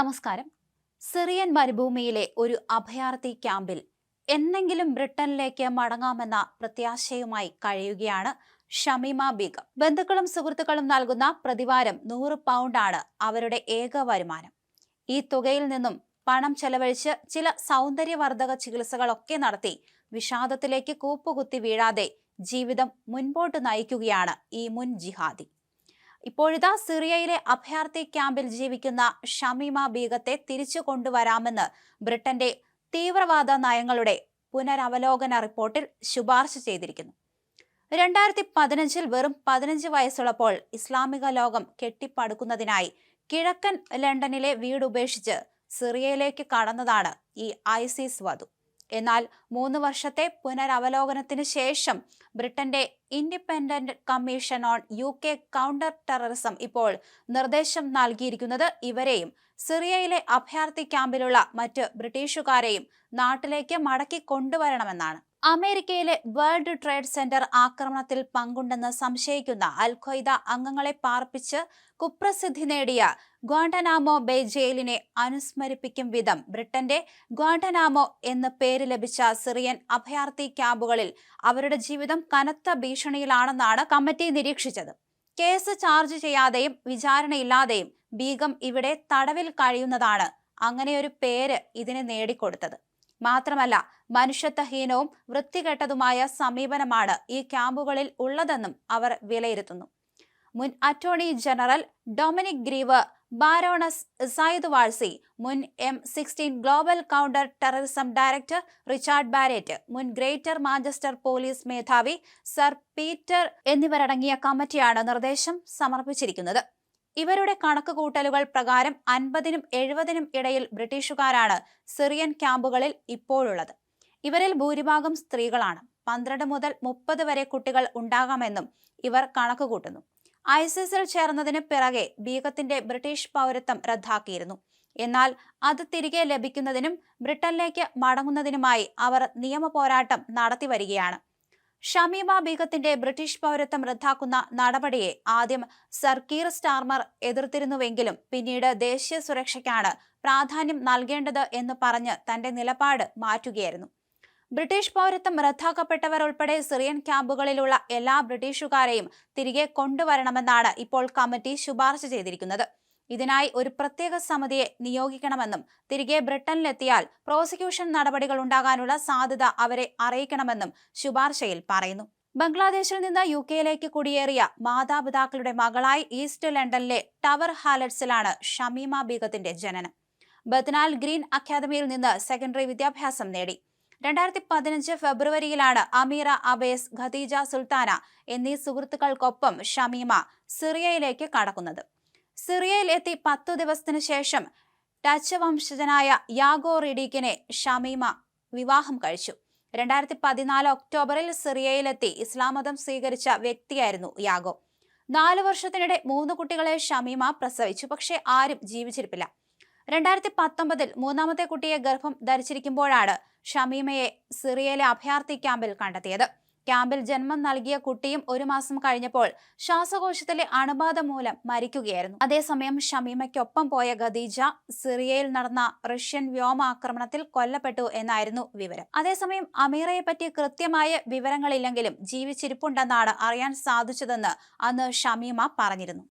നമസ്കാരം. സിറിയൻ മരുഭൂമിയിലെ ഒരു അഭയാർത്ഥി ക്യാമ്പിൽ എന്നെങ്കിലും ബ്രിട്ടനിലേക്ക് മടങ്ങാമെന്ന പ്രത്യാശയുമായി കഴിയുകയാണ് ഷമീമ ബീഗം. ബന്ധുക്കളും സുഹൃത്തുക്കളും നൽകുന്ന പ്രതിവാരം നൂറ് പൗണ്ടാണ് അവരുടെ ഏക വരുമാനം. ഈ തുകയിൽ നിന്നും പണം ചെലവഴിച്ച് ചില സൗന്ദര്യവർദ്ധക ചികിത്സകളൊക്കെ നടത്തി വിഷാദത്തിലേക്ക് കൂപ്പുകുത്തി വീഴാതെ ജീവിതം മുൻപോട്ട് നയിക്കുകയാണ് ഈ മുൻ ജിഹാദി. ഇപ്പോഴിതാ സിറിയയിലെ അഭയാർത്ഥി ക്യാമ്പിൽ ജീവിക്കുന്ന ഷമീമ ബീഗത്തെ തിരിച്ചു കൊണ്ടുവരാമെന്ന് ബ്രിട്ടന്റെ തീവ്രവാദ നയങ്ങളുടെ പുനരവലോകന റിപ്പോർട്ടിൽ ശുപാർശ ചെയ്തിരിക്കുന്നു. രണ്ടായിരത്തി പതിനഞ്ചിൽ വെറും പതിനഞ്ച് വയസ്സുള്ളപ്പോൾ ഇസ്ലാമിക ലോകം കെട്ടിപ്പടുക്കുന്നതിനായി കിഴക്കൻ ലണ്ടനിലെ വീട് ഉപേക്ഷിച്ച് സിറിയയിലേക്ക് കടന്നതാണ് ഈ ഐസിസ് വധു. എന്നാൽ മൂന്ന് വർഷത്തെ പുനരവലോകനത്തിന് ശേഷം ബ്രിട്ടന്റെ independent commission on U K counter terrorism ഇപ്പോൾ നിർദ്ദേശം നൽകിയിരിക്കുന്നത് ഇവരെയും സിറിയയിലെ അഭയാർത്ഥി ക്യാമ്പിലുള്ള മറ്റ് ബ്രിട്ടീഷുകാരെയും നാട്ടിലേക്ക് മടക്കി കൊണ്ടുവരണമെന്നാണ്. അമേരിക്കയിലെ വേൾഡ് ട്രേഡ് സെന്റർ ആക്രമണത്തിൽ പങ്കുണ്ടെന്ന് സംശയിക്കുന്ന അൽ ഖ്വയ്ദ അംഗങ്ങളെ പാർപ്പിച്ച് കുപ്രസിദ്ധി നേടിയ ഗ്വാണ്ടനാമോ ബേ ജയിലിനെ അനുസ്മരിപ്പിക്കും വിധം ബ്രിട്ടന്റെ ഗ്വാണ്ടനാമോ എന്ന് പേര് ലഭിച്ച സിറിയൻ അഭയാർത്ഥി ക്യാമ്പുകളിൽ അവരുടെ ജീവിതം കനത്ത ഭീഷണിയിലാണെന്നാണ് കമ്മിറ്റി നിരീക്ഷിച്ചത്. കേസ് ചാർജ് ചെയ്യാതെയും വിചാരണയില്ലാതെയും ബീഗം ഇവിടെ തടവിൽ കഴിയുന്നതാണ്. അങ്ങനെയൊരു പേര് ഇതിന് നേടിക്കൊടുത്തത്. മാത്രമല്ല മനുഷ്യത്വഹീനവും വൃത്തികെട്ടതുമായ സമീപനമാണ് ഈ ക്യാമ്പുകളിൽ ഉള്ളതെന്നും അവർ വിലയിരുത്തുന്നു. മുൻ attorney general Dominic Grieve baroness Sayeeda Warsi മുൻ M sixteen global counter terrorism director Richard Barrett മുൻ ഗ്രേറ്റർ മാഞ്ചസ്റ്റർ പോലീസ് മേധാവി സർ പീറ്റർ എന്നിവരടങ്ങിയ കമ്മിറ്റിയാണ് നിർദ്ദേശം സമർപ്പിച്ചിരിക്കുന്നത്. ഇവരുടെ കണക്കുകൂട്ടലുകൾ പ്രകാരം അൻപതിനും എഴുപതിനും ഇടയിൽ ബ്രിട്ടീഷുകാരാണ് സിറിയൻ ക്യാമ്പുകളിൽ ഇപ്പോഴുള്ളത്. ഇവരിൽ ഭൂരിഭാഗം സ്ത്രീകളാണ്. പന്ത്രണ്ട് മുതൽ മുപ്പത് വരെ കുട്ടികൾ ഉണ്ടാകാമെന്നും ഇവർ കണക്കുകൂട്ടുന്നു. ഐസിസിൽ ചേർന്നതിന് പിറകെ ബീഗത്തിന്റെ ബ്രിട്ടീഷ് പൗരത്വം റദ്ദാക്കിയിരുന്നു. എന്നാൽ അത് തിരികെ ലഭിക്കുന്നതിനും ബ്രിട്ടനിലേക്ക് മടങ്ങുന്നതിനുമായി അവർ നിയമ പോരാട്ടം നടത്തി വരികയാണ് ഷമീമ ബീഗത്തിന്റെ ബ്രിട്ടീഷ് പൗരത്വം റദ്ദാക്കുന്ന നടപടിയെ ആദ്യം സർ കീർ സ്റ്റാർമർ എതിർത്തിരുന്നുവെങ്കിലും പിന്നീട് ദേശീയ സുരക്ഷയ്ക്കാണ് പ്രാധാന്യം നൽകേണ്ടത് എന്ന് പറഞ്ഞ് തന്റെ നിലപാട് മാറ്റുകയായിരുന്നു. ബ്രിട്ടീഷ് പൗരത്വം റദ്ദാക്കപ്പെട്ടവർ ഉൾപ്പെടെ സിറിയൻ ക്യാമ്പുകളിലുള്ള എല്ലാ ബ്രിട്ടീഷുകാരെയും തിരികെ കൊണ്ടുവരണമെന്നാണ് ഇപ്പോൾ കമ്മിറ്റി ശുപാർശ ചെയ്തിരിക്കുന്നത്. ഇതിനായി ഒരു പ്രത്യേക സമിതിയെ നിയോഗിക്കണമെന്നും തിരികെ ബ്രിട്ടനിലെത്തിയാൽ പ്രോസിക്യൂഷൻ നടപടികൾ ഉണ്ടാകാനുള്ള സാധ്യത അവരെ അറിയിക്കണമെന്നും ശുപാർശയിൽ പറയുന്നു. ബംഗ്ലാദേശിൽ നിന്ന് യു കെയിലേക്ക് കുടിയേറിയ മാതാപിതാക്കളുടെ മകളായി ഈസ്റ്റ് ലണ്ടനിലെ ടവർ ഹാലറ്റ്സിലാണ് ഷമീമ ബീഗത്തിന്റെ ജനനം. ബത്നാൽ ഗ്രീൻ അക്കാദമിയിൽ നിന്ന് സെക്കൻഡറി വിദ്യാഭ്യാസം നേടി. രണ്ടായിരത്തി പതിനഞ്ച് ഫെബ്രുവരിയിലാണ് അമീറ അബേസ് ഖദീജ സുൽത്താന എന്നീ സുഹൃത്തുക്കൾക്കൊപ്പം ഷമീമ സിറിയയിലേക്ക് കടക്കുന്നത്. സിറിയയിൽ എത്തി പത്തു ദിവസത്തിനു ശേഷം ഡച്ച് വംശജനായ യാഗോ റിഡീക്കിനെ ഷമീമ വിവാഹം കഴിച്ചു. രണ്ടായിരത്തി പതിനാല് ഒക്ടോബറിൽ സിറിയയിലെത്തി ഇസ്ലാം മതം സ്വീകരിച്ച വ്യക്തിയായിരുന്നു യാഗോ. നാലു വർഷത്തിനിടെ മൂന്ന് കുട്ടികളെ ഷമീമ പ്രസവിച്ചു പക്ഷേ ആരും ജീവിച്ചിരിപ്പില്ല. രണ്ടായിരത്തി പത്തൊമ്പതിൽ മൂന്നാമത്തെ കുട്ടിയെ ഗർഭം ധരിച്ചിരിക്കുമ്പോഴാണ് ഷമീമയെ സിറിയയിലെ അഭയാർത്ഥി ക്യാമ്പിൽ കണ്ടെത്തിയത്. ക്യാമ്പിൽ ജന്മം നൽകിയ കുട്ടിയും ഒരു മാസം കഴിഞ്ഞപ്പോൾ ശ്വാസകോശത്തിലെ അണുബാധ മൂലം മരിക്കുകയായിരുന്നു. അതേസമയം ഷമീമയ്ക്കൊപ്പം പോയ ഖദീജ സിറിയയിൽ നടന്ന റഷ്യൻ വ്യോമാക്രമണത്തിൽ കൊല്ലപ്പെട്ടു എന്നായിരുന്നു വിവരം. അതേസമയം അമീറയെ പറ്റി കൃത്യമായ വിവരങ്ങളില്ലെങ്കിലും ജീവിച്ചിരിപ്പുണ്ടെന്നാണ് അറിയാൻ സാധിച്ചതെന്ന് അന്ന് ഷമീമ പറഞ്ഞിരുന്നു.